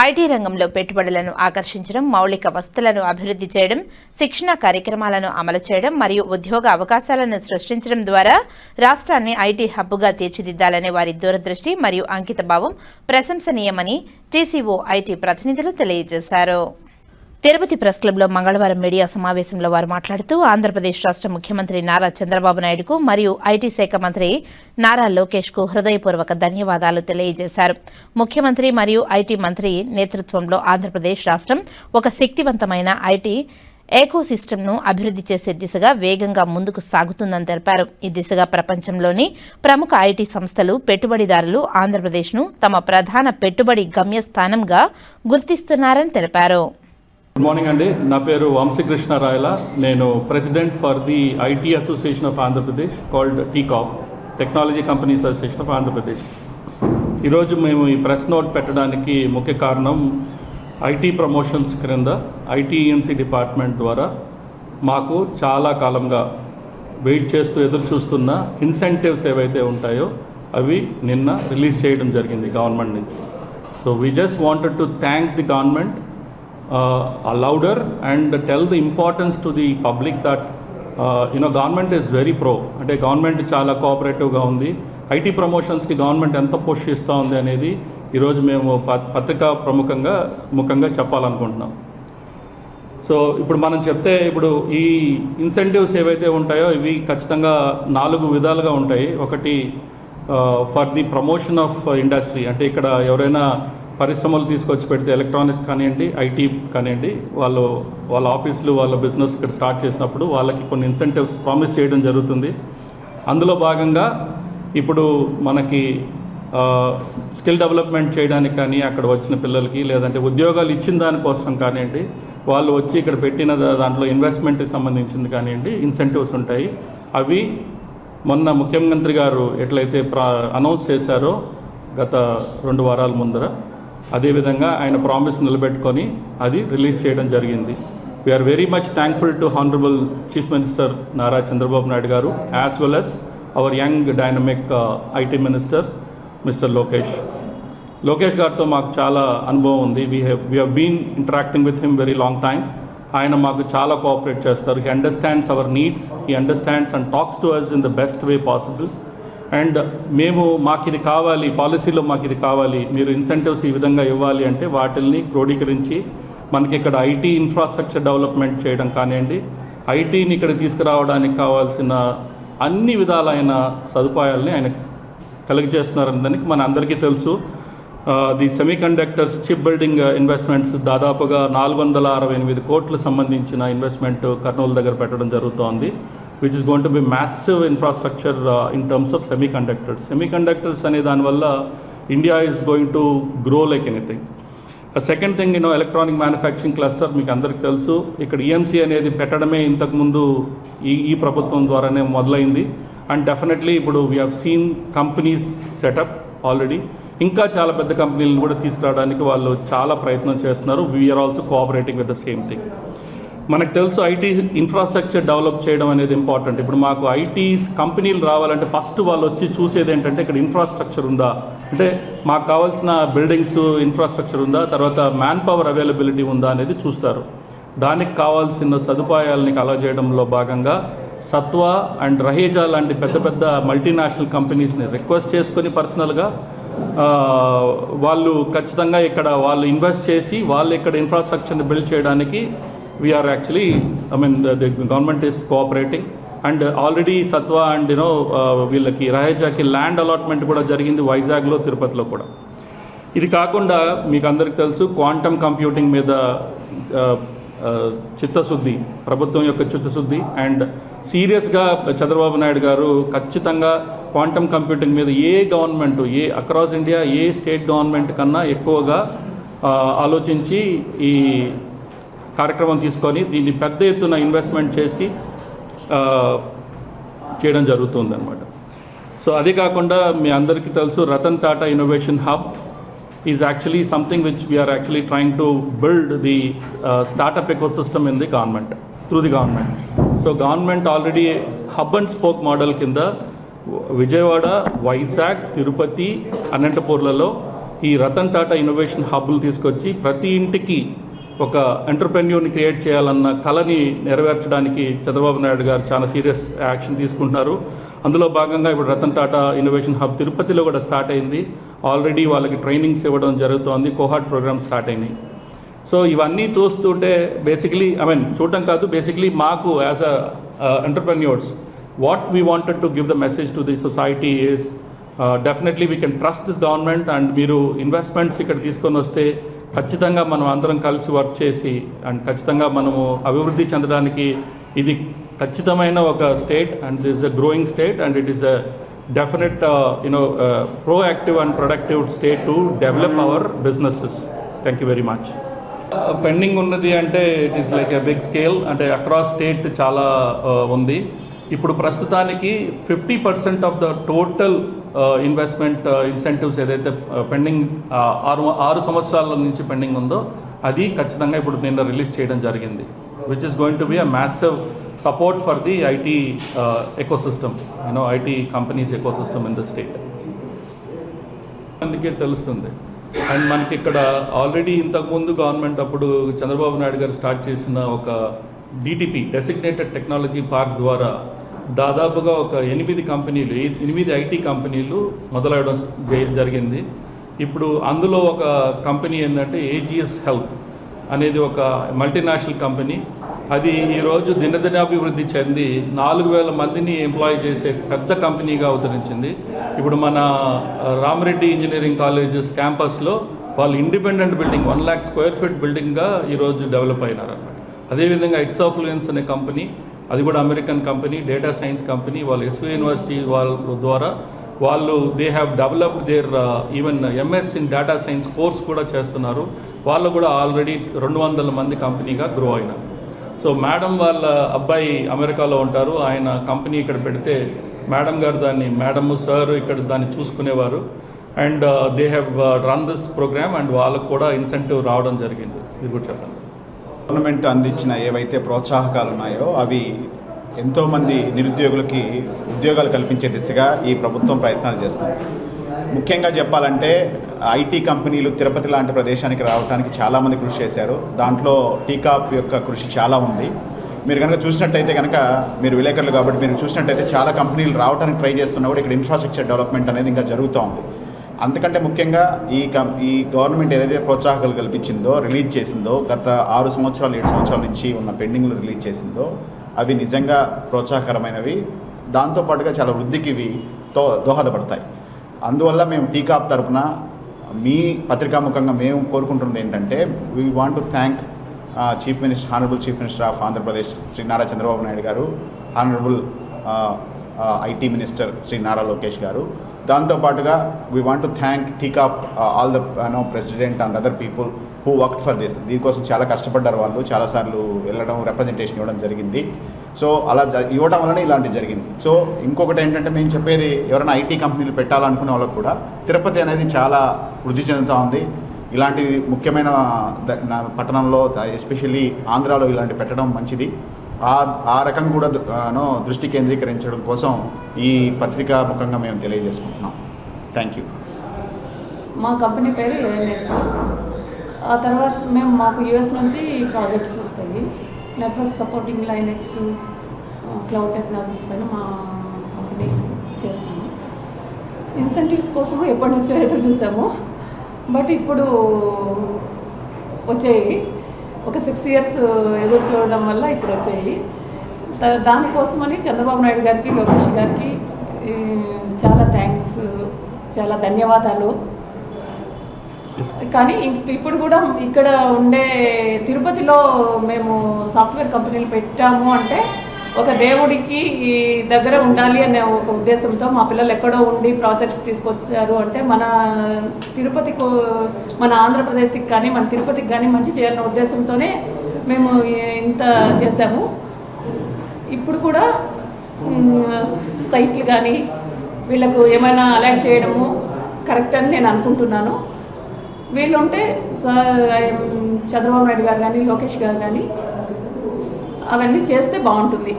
IT రంగంలో పెట్టుబడులను ఆకర్షించడం మౌలిక వస్తువులను అభివృద్ధి చేయడం శిక్షణ కార్యక్రమాలను అమలు చేయడం మరియు ఉద్యోగ అవకాశాలను సృష్టించడం ద్వారా రాష్ట్రాన్ని ఐటీ హబ్గా తీర్చిదిద్దాలనే వారి దూరదృష్టి మరియు అంకితభావం ప్రశంసనీయమని టీసీఓ ఐటీ ప్రతినిధులు తెలియజేశారు. తిరుపతి ప్రెస్ క్లబ్లో మంగళవారం మీడియా సమావేశంలో వారు మాట్లాడుతూ ఆంధ్రప్రదేశ్ రాష్ట్ర ముఖ్యమంత్రి నారా చంద్రబాబు నాయుడుకు మరియు ఐటీ శాఖ మంత్రి నారా లోకేష్కు హృదయపూర్వక ధన్యవాదాలు తెలియజేశారు. ముఖ్యమంత్రి మరియు ఐటీ మంత్రి నేతృత్వంలో ఆంధ్రప్రదేశ్ రాష్ట్రం ఒక శక్తివంతమైన ఐటీ ఏకోసిస్టమ్ను అభివృద్ధి చేసే దిశగా వేగంగా ముందుకు సాగుతుందని తెలిపారు. ఈ దిశగా ప్రపంచంలోని ప్రముఖ ఐటీ సంస్థలు పెట్టుబడిదారులు ఆంధ్రప్రదేశ్ను తమ ప్రధాన పెట్టుబడి గమ్యస్థానంగా గుర్తిస్తున్నారని తెలిపారు. గుడ్ మార్నింగ్ అండి నా పేరు వంశీకృష్ణ రాయల నేను president for the IT association of Andhra Pradesh called TCAP technology companies association of Andhra Pradesh ఈరోజు మేము ఈ ప్రెస్ నోట్ పెట్టడానికి ముఖ్య కారణం ఐటీ ప్రమోషన్స్ క్రింద ఐటీఎన్సీ డిపార్ట్మెంట్ ద్వారా మాకు చాలా కాలంగా వెయిట్ చేస్తూ ఎదురు చూస్తున్న ఇన్సెంటివ్స్ ఏవైతే ఉంటాయో అవి నిన్న రిలీజ్ చేయడం జరిగింది గవర్నమెంట్ నుంచి. So we just wanted to thank the government uh, louder and tell the importance to the public that uh, you know government is very pro అంటే గవర్నమెంట్ చాలా కోఆపరేటివ్గా ఉంది. ఐటీ ప్రమోషన్స్కి గవర్నమెంట్ ఎంత పుష్ ఇస్తూ ఉంది అనేది ఈరోజు మేము ప- పత్రికా ప్రముఖంగా ముఖంగా చెప్పాలనుకుంటున్నాం. సో ఇప్పుడు మనం చెప్తే ఇప్పుడు ఈ ఇన్సెంటివ్స్ ఏవైతే ఉంటాయో ఇవి ఖచ్చితంగా నాలుగు విధాలుగా ఉంటాయి. ఒకటి for the promotion of industry అంటే ఇక్కడ ఎవరైనా పరిశ్రమలు తీసుకొచ్చి పెడితే ఎలక్ట్రానిక్స్ కానివ్వండి ఐటీ కానివ్వండి వాళ్ళు వాళ్ళ ఆఫీసులు వాళ్ళ బిజినెస్ ఇక్కడ స్టార్ట్ చేసినప్పుడు వాళ్ళకి కొన్ని ఇన్సెంటివ్స్ ప్రామిస్ చేయడం జరుగుతుంది. అందులో భాగంగా ఇప్పుడు మనకి స్కిల్ డెవలప్మెంట్ చేయడానికి కానీ అక్కడ వచ్చిన పిల్లలకి లేదంటే ఉద్యోగాలు ఇచ్చిన దానికోసం కానివ్వండి వాళ్ళు వచ్చి ఇక్కడ పెట్టిన దాంట్లో ఇన్వెస్ట్మెంట్కి సంబంధించింది కానివ్వండి ఇన్సెంటివ్స్ ఉంటాయి. అవి మొన్న ముఖ్యమంత్రి గారు ఎట్లయితే ప్రా అనౌన్స్ చేశారో గత రెండు వారాల ముందర అదేవిధంగా ఆయన ప్రామిస్ నిలబెట్టుకొని అది రిలీజ్ చేయడం జరిగింది. We are very much thankful to honourable chief minister Nara Chandrababu Naidu garu as well as our young dynamic IT minister mister Lokesh Lokesh గారితో మాకు చాలా అనుభవం ఉంది. We have we have been interacting with him very long time ఆయన మాకు చాలా cooperate చేస్తారు. He understands our needs he understands and talks to us in the best way possible and మేము మాకు ఇది కావాలి పాలసీలో మాకు ఇది కావాలి మీరు ఇన్సెంటివ్స్ ఈ విధంగా ఇవ్వాలి అంటే వాటిల్ని క్రోడీకరించి మనకి ఇక్కడ ఐటీ ఇన్ఫ్రాస్ట్రక్చర్ డెవలప్మెంట్ చేయడం కానివ్వండి ఐటీని ఇక్కడ తీసుకురావడానికి కావాల్సిన అన్ని విధాలైన సదుపాయాలని ఆయన కలిగజేస్తున్నారని దానికి మన అందరికీ తెలుసు. The semiconductors chip building investments దాదాపుగా నాలుగు వందల అరవై ఎనిమిది కోట్లు సంబంధించిన ఇన్వెస్ట్మెంట్ కర్నూలు దగ్గర పెట్టడం జరుగుతోంది. Which is going to be massive infrastructure in terms of semiconductors semiconductors అనే దానివల్ల India is going to grow like anything second thing you know electronic manufacturing cluster మీకు అందరికీ తెలుసు. ఇక్కడ ఈఎంసీ అనేది పెట్టడమే ఇంతకుముందు ఈ ఈ ప్రభుత్వం ద్వారానే మొదలైంది. అండ్ డెఫినెట్లీ ఇప్పుడు we have seen companies set up already ఇంకా చాలా పెద్ద కంపెనీలను కూడా తీసుకురావడానికి వాళ్ళు చాలా ప్రయత్నం చేస్తున్నారు. We are also cooperating with the same thing మనకు తెలుసు ఐటీ ఇన్ఫ్రాస్ట్రక్చర్ డెవలప్ చేయడం అనేది ఇంపార్టెంట్ ఇప్పుడు మాకు ఐటీ కంపెనీలు రావాలంటే ఫస్ట్ వాళ్ళు వచ్చి చూసేది ఏంటంటే ఇక్కడ ఇన్ఫ్రాస్ట్రక్చర్ ఉందా? అంటే మాకు కావాల్సిన బిల్డింగ్స్ ఇన్ఫ్రాస్ట్రక్చర్ ఉందా? తర్వాత మ్యాన్ పవర్ అవైలబిలిటీ ఉందా అనేది చూస్తారు. దానికి కావాల్సిన సదుపాయాలని అలా చేయడంలో భాగంగా సత్వ అండ్ రహేజా లాంటి పెద్ద పెద్ద మల్టీనేషనల్ కంపెనీస్ని రిక్వెస్ట్ చేసుకొని పర్సనల్గా వాళ్ళు ఖచ్చితంగా ఇక్కడ వాళ్ళు ఇన్వెస్ట్ చేసి వాళ్ళు ఇక్కడ ఇన్ఫ్రాస్ట్రక్చర్ని బిల్డ్ చేయడానికి we are actually I mean the government is cooperating and already Satva and you know వీళ్ళకి రహేజాకి ల్యాండ్ అలాట్మెంట్ కూడా జరిగింది వైజాగ్లో తిరుపతిలో కూడా. ఇది కాకుండా మీకు అందరికీ తెలుసు క్వాంటమ్ కంప్యూటింగ్ మీద చిత్తశుద్ధి ప్రభుత్వం యొక్క చిత్తశుద్ధి అండ్ సీరియస్గా చంద్రబాబు నాయుడు గారు ఖచ్చితంగా క్వాంటమ్ కంప్యూటింగ్ మీద ఏ గవర్నమెంట్ ఏ అక్రాస్ ఇండియా ఏ స్టేట్ గవర్నమెంట్ కన్నా ఎక్కువగా ఆలోచించి ఈ కార్యక్రమం తీసుకొని దీన్ని పెద్ద ఎత్తున ఇన్వెస్ట్మెంట్ చేసి చేయడం జరుగుతుందన్నమాట. సో అదే కాకుండా మీ అందరికీ తెలుసు Ratan Tata innovation hub is actually something which we are actually trying to build the startup ecosystem in the government through the government so government already hub and spoke model కింద విజయవాడ వైజాగ్ తిరుపతి అనంతపూర్లలో ఈ Ratan Tata innovation హబ్లు తీసుకొచ్చి ప్రతి ఇంటికి ఒక ఎంటర్ప్రెన్యూర్ని create చేయాలన్న కళని నెరవేర్చడానికి చంద్రబాబు నాయుడు గారు చాలా సీరియస్ యాక్షన్ తీసుకుంటున్నారు. అందులో భాగంగా ఇప్పుడు రతన్ టాటా ఇన్నోవేషన్ హబ్ తిరుపతిలో కూడా స్టార్ట్ అయింది. ఆల్రెడీ వాళ్ళకి ట్రైనింగ్స్ ఇవ్వడం జరుగుతోంది. కోహాట్ ప్రోగ్రామ్ స్టార్ట్ అయినాయి. సో ఇవన్నీ చూస్తుంటే బేసికలీ ఐ మీన్ చూడటం కాదు బేసిక్లీ మాకు as a entrepreneurs what we wanted to give the message to the society is definitely we can trust this government and మీరు ఇన్వెస్ట్మెంట్స్ ఇక్కడ తీసుకొని వస్తే ఖచ్చితంగా మనం అందరం కలిసి వర్క్ చేసి అండ్ ఖచ్చితంగా మనము అభివృద్ధి చెందడానికి ఇది ఖచ్చితమైన ఒక state and this a growing state and it is a definite you know proactive and productive state to develop our businesses thank you very much pending ఉన్నది అంటే it is like a big scale అంటే across state చాలా uh, ఉంది. ఇప్పుడు ప్రస్తుతానికి fifty percent of the total investment incentives ఏదైతే pending ఆరు ఆరు సంవత్సరాల నుంచి పెండింగ్ ఉందో అది ఖచ్చితంగా ఇప్పుడు నిన్న రిలీజ్ చేయడం జరిగింది. Which is going to be a massive support for the IT ecosystem you know IT companies ecosystem in the state అందుకే తెలుస్తుంది. అండ్ మనకి ఇక్కడ ఆల్రెడీ ఇంతకుముందు గవర్నమెంట్ అప్పుడు చంద్రబాబు నాయుడు గారు స్టార్ట్ చేసిన ఒక డిటిపి డెసిగ్నేటెడ్ టెక్నాలజీ పార్క్ ద్వారా దాదాపుగా ఒక ఎనిమిది కంపెనీలు ఎనిమిది ఐటీ కంపెనీలు మొదలవడం జరిగింది. ఇప్పుడు అందులో ఒక కంపెనీ ఏంటంటే ఏజిఎస్ హెల్త్ అనేది ఒక మల్టీనేషనల్ కంపెనీ. అది ఈరోజు దినదినాభివృద్ధి చెంది నాలుగు వేల మందిని ఎంప్లాయ్ చేసే పెద్ద కంపెనీగా అవతరించింది. ఇప్పుడు మన రామరెడ్డి ఇంజనీరింగ్ కాలేజెస్ క్యాంపస్లో వాళ్ళు independent building one lakh square feet బిల్డింగ్గా ఈరోజు డెవలప్ అయినారు అన్నమాట అదేవిధంగా ఎక్సాఫ్లుయెన్స్ అనే కంపెనీ అది కూడా American company data science company వాళ్ళు ఎస్వి యూనివర్సిటీ వాళ్ళ ద్వారా వాళ్ళు they have developed their even MS in data science course కూడా చేస్తున్నారు. వాళ్ళు కూడా ఆల్రెడీ రెండు వందల మంది కంపెనీగా గ్రో అయినారు. సో మేడం వాళ్ళ అబ్బాయి అమెరికాలో ఉంటారు. ఆయన కంపెనీ ఇక్కడ పెడితే మేడం గారు దాన్ని మేడము సార్ ఇక్కడ దాన్ని చూసుకునేవారు. And they have run this program and వాళ్ళకు కూడా ఇన్సెంటివ్ రావడం జరిగింది. ఇది కూడా చెప్పండి. గవర్నమెంట్ అందించిన ఏవైతే ప్రోత్సాహకాలు ఉన్నాయో అవి ఎంతోమంది నిరుద్యోగులకి ఉద్యోగాలు కల్పించే దిశగా ఈ ప్రభుత్వం ప్రయత్నాలు చేస్తుంది. ముఖ్యంగా చెప్పాలంటే ఐటీ కంపెనీలు తిరుపతి లాంటి ప్రదేశానికి రావడానికి చాలామంది కృషి చేశారు. దాంట్లో టీకాప్ యొక్క కృషి చాలా ఉంది. మీరు కనుక చూసినట్టయితే కనుక మీరు విలేకరులు కాబట్టి మీరు చూసినట్టయితే చాలా కంపెనీలు రావడానికి ట్రై చేస్తున్నా కూడా ఇక్కడ ఇన్ఫ్రాస్ట్రక్చర్ డెవలప్మెంట్ అనేది ఇంకా జరుగుతూ ఉంది. అంతకంటే ముఖ్యంగా ఈ ఈ గవర్నమెంట్ ఏదైతే ప్రోత్సాహకాలు కల్పించిందో రిలీజ్ చేసిందో గత ఆరు సంవత్సరాలు ఏడు సంవత్సరాల నుంచి ఉన్న పెండింగ్లు రిలీజ్ చేసిందో అవి నిజంగా ప్రోత్సాహకరమైనవి. దాంతోపాటుగా చాలా వృద్ధికి ఇవి తో దోహదపడతాయి. అందువల్ల మేము టీకాప్ తరపున మీ పత్రికాముఖంగా మేము కోరుకుంటున్నది ఏంటంటే we want to thank chief minister honourable chief minister of Andhra Pradesh Shri Nara Chandrababu Naidu garu honourable IT minister Shri Nara Lokesh garu దాంతోపాటుగా we want to thank TCAP all the no president and other people who work for this దీనికోసం చాలా కష్టపడ్డారు వాళ్ళు. చాలాసార్లు వెళ్ళడం representation ఇవ్వడం జరిగింది. So అలా జ ఇవ్వడం వలన ఇలాంటివి జరిగింది. సో ఇంకొకటి ఏంటంటే మేము చెప్పేది ఎవరైనా ఐటీ కంపెనీలు పెట్టాలనుకునే వాళ్ళకు కూడా తిరుపతి అనేది చాలా వృద్ధి చెందుతూ ఉంది. ఇలాంటి ముఖ్యమైన పట్టణంలో ఎస్పెషల్లీ ఆంధ్రాలో ఇలాంటి పెట్టడం మంచిది. ఆ ఆ రకం కూడా నో దృష్టి కేంద్రీకరించడం కోసం ఈ పత్రికా ముఖంగా మేము తెలియజేసుకుంటున్నాం. థ్యాంక్ యూ మా కంపెనీ పేరు ఏఎన్ఎస్ ఆ తర్వాత మేము మాకు యూఎస్ నుంచి ప్రాజెక్ట్స్ వస్తాయి. Network supporting Linux cloud technologies పైన మా కంపెనీ చేస్తుంది ఇన్సెంటివ్స్ కోసం ఎప్పటి నుంచో ఎదురు చూసాము. బట్ ఇప్పుడు వచ్చాయి. ఒక సిక్స్ ఇయర్స్ ఎదురు చూడడం వల్ల ఇప్పుడు వచ్చాయి. దా- దానికోసమని చంద్రబాబు నాయుడు గారికి లోకేష్ గారికి చాలా థ్యాంక్స్ చాలా ధన్యవాదాలు. కానీ ఇప్పుడు కూడా ఇక్కడ ఉండే తిరుపతిలో మేము సాఫ్ట్వేర్ కంపెనీలు పెట్టాము అంటే ఒక దేవుడికి ఈ దగ్గర ఉండాలి అనే ఒక ఉద్దేశంతో మా పిల్లలు ఎక్కడో ఉండి ప్రాజెక్ట్స్ తీసుకొచ్చారు అంటే మన తిరుపతికి మన ఆంధ్రప్రదేశ్కి కానీ మన తిరుపతికి కానీ మంచి చేయాలన్న ఉద్దేశంతోనే మేము ఇంత చేసాము ఇప్పుడు కూడా సైట్లు కానీ వీళ్ళకు ఏమైనా అలర్ట్ చేయడము కరెక్ట్ అని నేను అనుకుంటున్నాను. వీళ్ళుంటే సార్ చంద్రబాబు నాయుడు గారు కానీ లోకేష్ గారు కానీ అవన్నీ చేస్తే బాగుంటుంది.